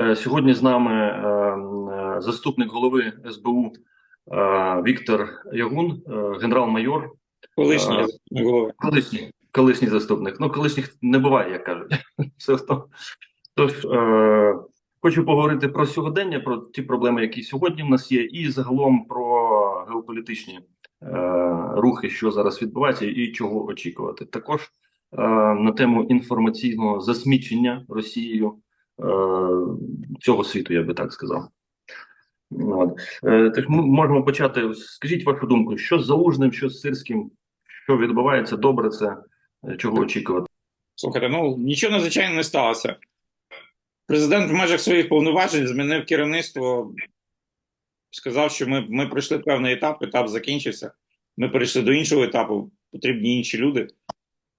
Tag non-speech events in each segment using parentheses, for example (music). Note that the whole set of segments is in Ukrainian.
Е, Сьогодні з нами е, е, заступник голови СБУ Віктор Ягун, генерал-майор, Колишній колишній, колишній заступник. Ну, колишніх не буває, як кажуть. (laughs) Все то. Тож хочу поговорити про сьогодення, про ті проблеми, які сьогодні в нас є, і загалом про геополітичні рухи, що зараз відбувається, і чого очікувати. Також на тему інформаційного засмічення Росією цього світу, я би так сказав. От. Е, так ми можемо почати. Скажіть вашу думку, що з Залужним, що з Сирським, що відбувається, добре це, е, чого очікувати? Слухайте, ну нічого надзвичайно не сталося. Президент в межах своїх повноважень змінив керівництво, сказав, що ми, ми пройшли певний етап, етап закінчився. Ми перейшли до іншого етапу, потрібні інші люди,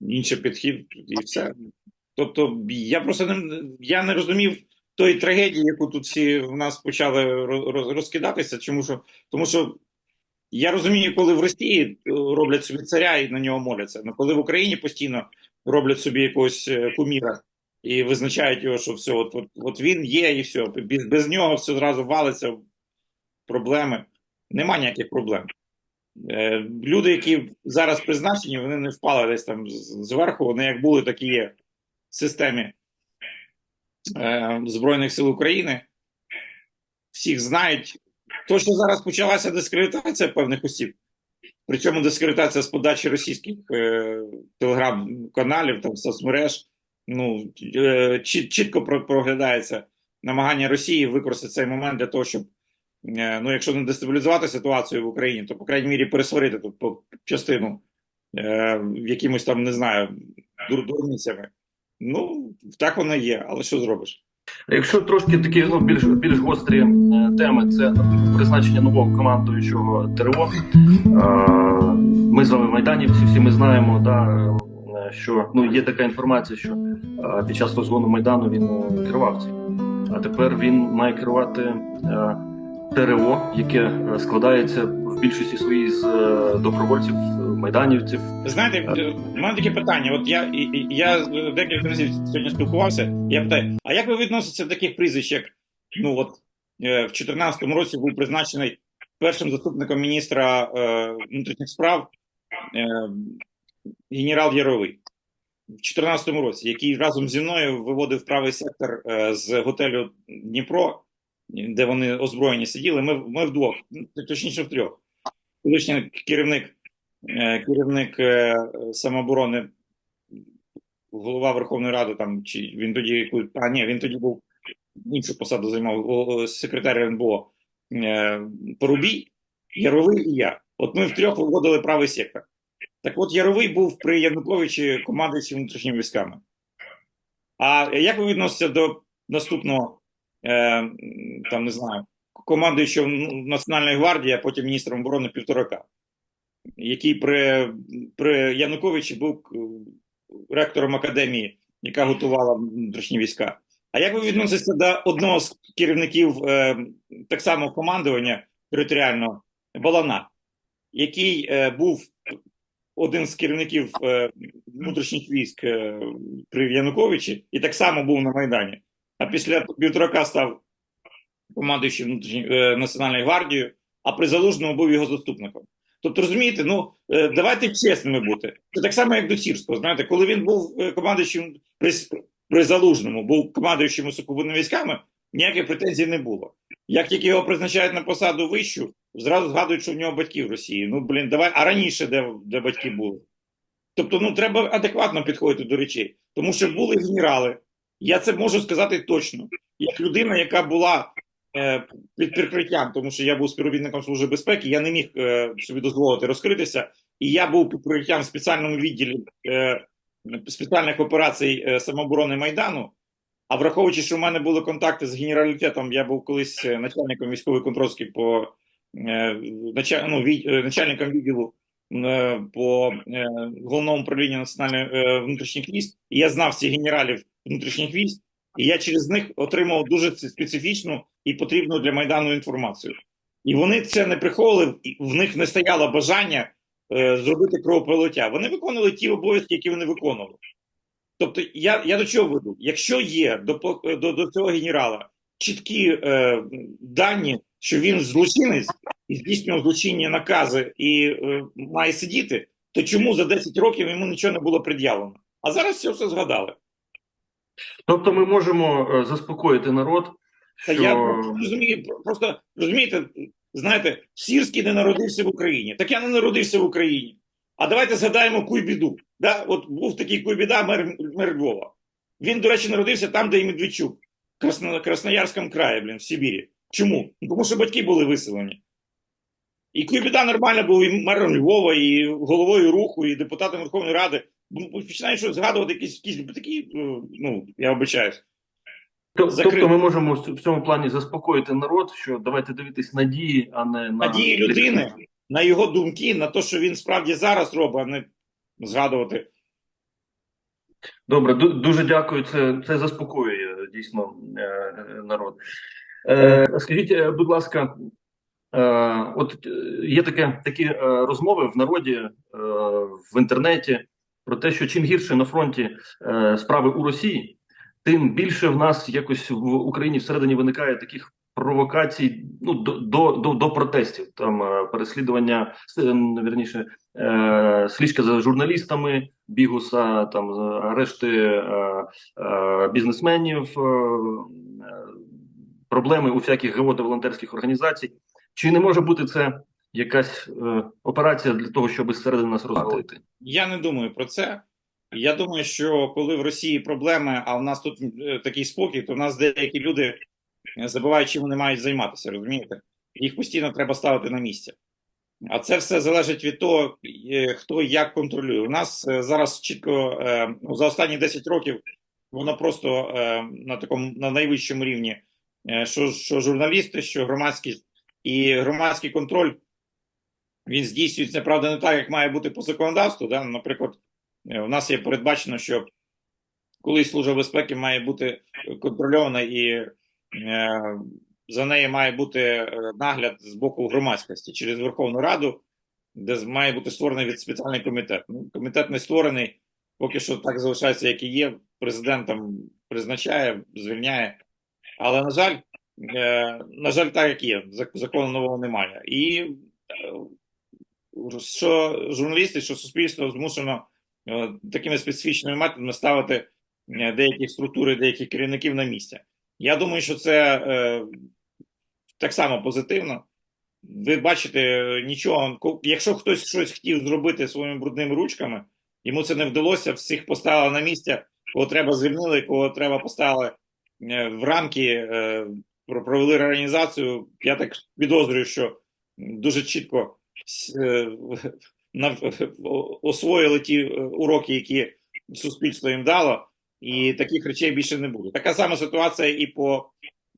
інший підхід і все. Тобто, я просто не, я не розумів тої трагедії, яку тут всі в нас почали роз- роз- розкидатися, чому що, тому що я розумію, коли в Росії е, роблять собі царя і на нього моляться, але коли в Україні постійно роблять собі якогось е, куміра і визначають його, що все, от, от, от він є, і все. Без, без нього все зразу валиться проблеми. Нема ніяких проблем. Е, люди, які зараз призначені, вони не впали десь там зверху, вони як були, так і є системі е, Збройних сил України. Всіх знають. То, що зараз почалася дискредитація певних осіб, причому дискредитація з подачі російських е, телеграм-каналів, там соцмереж, ну е, чіт, чітко про- проглядається намагання Росії використати цей момент для того, щоб, е, ну, якщо не дестабілізувати ситуацію в Україні, то, по крайній мірі, пересварити тут по- частину е, якимось там, не знаю, дур- дурницями. Ну, так воно є, але що зробиш? Якщо трошки такі ну, більш більш гострі е, теми, це призначення нового командуючого ТРО. Е, ми з вами майданівці, всі ми знаємо, да, е, що ну є така інформація, що під час розгону майдану він керував цим. А тепер він має керувати ТРО, яке складається в більшості своїй з добровольців, майданівців. Знаєте, е, в мене таке питання. От я, я декілька разів сьогодні спілкувався. Я питаю, а як ви відноситеся до таких прізвищ, як ну от е, в 2014 році був призначений першим заступником міністра е, внутрішніх справ е, генерал Яровий в 2014 році, який разом зі мною виводив правий сектор е, з готелю Дніпро, де вони озброєні сиділи. Ми, ми вдвох, ну, точніше втрьох. Колишній керівник керівник е, самооборони, голова Верховної Ради, там чи він тоді а ні, він тоді був іншу посаду займав секретар РНБО е, Порубій, Яровий і я. От ми втрьох виводили правий сектор. Так от Яровий був при Януковичі командуючим внутрішніми військами. А як ви відноситеся до наступного, е, там не знаю, командуючого Національної гвардії, а потім міністром оборони Півторака? Який при, при Януковичі був е, ректором академії, яка готувала внутрішні війська. А як ви відноситеся до одного з керівників е, так само командування територіального Балана, який е, був один з керівників е, внутрішніх військ е, при Януковичі і так само був на Майдані. А після півторака став командуючим е, Національною гвардією, а при Залужному був його заступником. Тобто, розумієте, ну е, давайте чесними бути. Це так само, як до Сірського. Знаєте, коли він був е, командуючим при, при Залужному, був командуючим сухопутними військами, ніяких претензій не було. Як тільки його призначають на посаду вищу, зразу згадують, що в нього батьки в Росії. Ну блін, давай, а раніше де, де батьки були? Тобто, ну треба адекватно підходити до речей, тому що були генерали. Я це можу сказати точно, як людина, яка була під прикриттям, тому що я був співробітником служби безпеки, я не міг е, собі дозволити розкритися, і я був під прикриттям в спеціальному відділі е, спеціальних операцій е, самооборони Майдану. А враховуючи, що в мене були контакти з генералітетом, я був колись е, начальником військової контрольської по е, ну, е, начальником відділу е, по е, головному управлінню національної е, внутрішніх військ, і я знав всіх генералів внутрішніх військ, і я через них отримав дуже специфічну і потрібну для майдану інформацію. І вони це не приховували, в них не стояло бажання е, зробити кровопролиття. Вони виконували ті обов'язки, які вони виконували. Тобто, я, я до чого веду? Якщо є до, до, до цього генерала чіткі е, дані, що він злочинець і здійснював злочинні накази і е, має сидіти, то чому за 10 років йому нічого не було пред'явлено? А зараз все все згадали. Тобто ми можемо е, заспокоїти народ, що я просто розумію, просто розумієте, знаєте, Сірський не народився в Україні. Так я не народився в Україні. А давайте згадаємо Куйбіду. Да? От був такий Куйбіда, мер, мер Львова. Він, до речі, народився там, де і Медведчук, Красно, Красноярському краї, блін, в Сибірі. Чому? Ну, Тому що батьки були виселені. І Куйбіда нормально був і мером Львова, і головою руху, і депутатом Верховної Ради. Ну, Починаєш згадувати якісь, якісь такі, е, ну, я обичаюсь. То- тобто ми можемо в цьому плані заспокоїти народ, що давайте дивитись надії, а не на надії людини, на його думки, на те, що він справді зараз робить, а не згадувати. Добре, дуже дякую. Це, це заспокоює дійсно е, е, народ. Е, скажіть, будь ласка, е, от є таке такі розмови в народі е, в інтернеті про те, що чим гірше на фронті е, справи у Росії, тим більше в нас якось в Україні всередині виникає таких провокацій ну до до, до, протестів. Там е, переслідування е, вірніше е, слідка за журналістами, бігуса, там арешти е, е, бізнесменів, е, проблеми у всяких ГО волонтерських організацій. Чи не може бути це якась е, операція для того, щоб зсередини нас розвалити? Я не думаю про це. Я думаю, що коли в Росії проблеми, а в нас тут е, такий спокій, то в нас деякі люди е, забувають, чим вони мають займатися, розумієте? Їх постійно треба ставити на місце. А це все залежить від того, е, хто як контролює. У нас зараз чітко ну, за останні 10 років воно просто на такому на найвищому рівні, що, що журналісти, що громадськість і громадський контроль він здійснюється, правда, не так, як має бути по законодавству. Да? Наприклад, е, у нас є передбачено, що колись служба безпеки має бути контрольована і е, за нею має бути е, нагляд з боку громадськості через Верховну Раду, де має бути створений від спеціальний комітет. Ну, комітет не створений, поки що так залишається, як і є. Президент там призначає, звільняє. Але, на жаль, е, на жаль, так як є. Закону нового немає. І е, що журналісти, що суспільство змушено е, такими специфічними методами ставити е, деякі структури, деяких керівників на місце. Я думаю, що це е, так само позитивно. Ви бачите, нічого, якщо хтось щось хотів зробити своїми брудними ручками, йому це не вдалося, всіх поставили на місце, кого треба звільнили, кого треба поставили в рамки, провели реорганізацію. Я так підозрюю, що дуже чітко освоїли ті е, уроки, які суспільство їм дало, і таких речей більше не буде. Така сама ситуація і по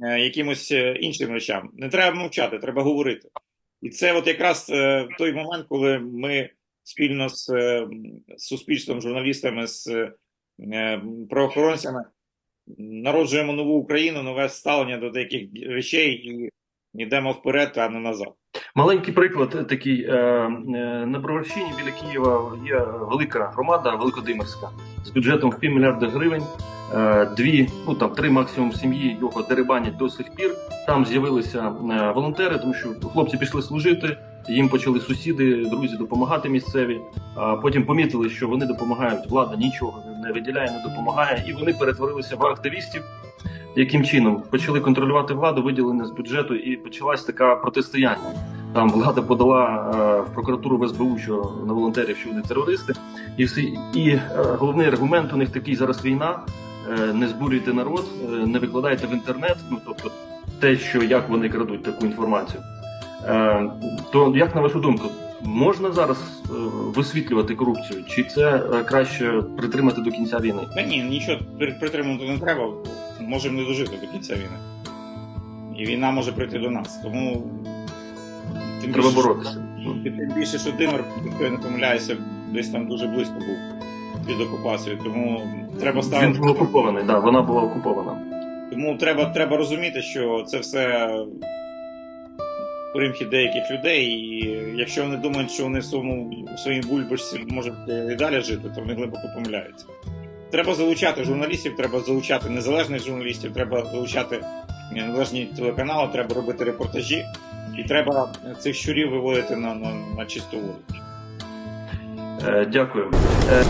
е, якимось е, іншим речам. Не треба мовчати, треба говорити. І це от якраз е, той момент, коли ми спільно з, е, суспільством, журналістами, з е, правоохоронцями народжуємо нову Україну, нове ставлення до деяких речей і йдемо вперед, а не назад. Маленький приклад такий е, е, на Броварщині біля Києва є велика громада, Великодимирська, з бюджетом в півмільярда гривень. Е, Дві, ну там три максимум сім'ї його дерибанять до сих пір. Там з'явилися волонтери, тому що хлопці пішли служити. Їм почали сусіди, друзі допомагати місцеві. А потім помітили, що вони допомагають. Влада нічого не виділяє, не допомагає, і вони перетворилися в активістів. Яким чином почали контролювати владу, виділення з бюджету, і почалась така протистояння. Там влада подала е, в прокуратуру в СБУ, що на волонтерів, що вони терористи, і всі і е, головний аргумент у них такий зараз війна. е, не збурюйте народ, не викладайте в інтернет. Ну тобто, те, що як вони крадуть таку інформацію. То як на вашу думку, можна зараз е, висвітлювати корупцію, чи це е, краще притримати до кінця війни? Та ні, нічого при- притримувати не треба, можемо не дожити до кінця війни. І війна може прийти до нас. Тому тим Треба більше, боротися. що- Тим більше, що Димир, якщо я не помиляюся, десь там дуже близько був під окупацією. Тому треба ставити. Він був окупований, да, вона була окупована. Тому треба, треба розуміти, що це все примхи деяких людей, і якщо вони думають, що вони в своєму в своїй бульбашці можуть і далі жити, то вони глибоко помиляються. Треба залучати журналістів, треба залучати незалежних журналістів, треба залучати незалежні телеканали, треба робити репортажі, і треба цих щурів виводити на, на, на чисту воду. Е, Дякую. Е,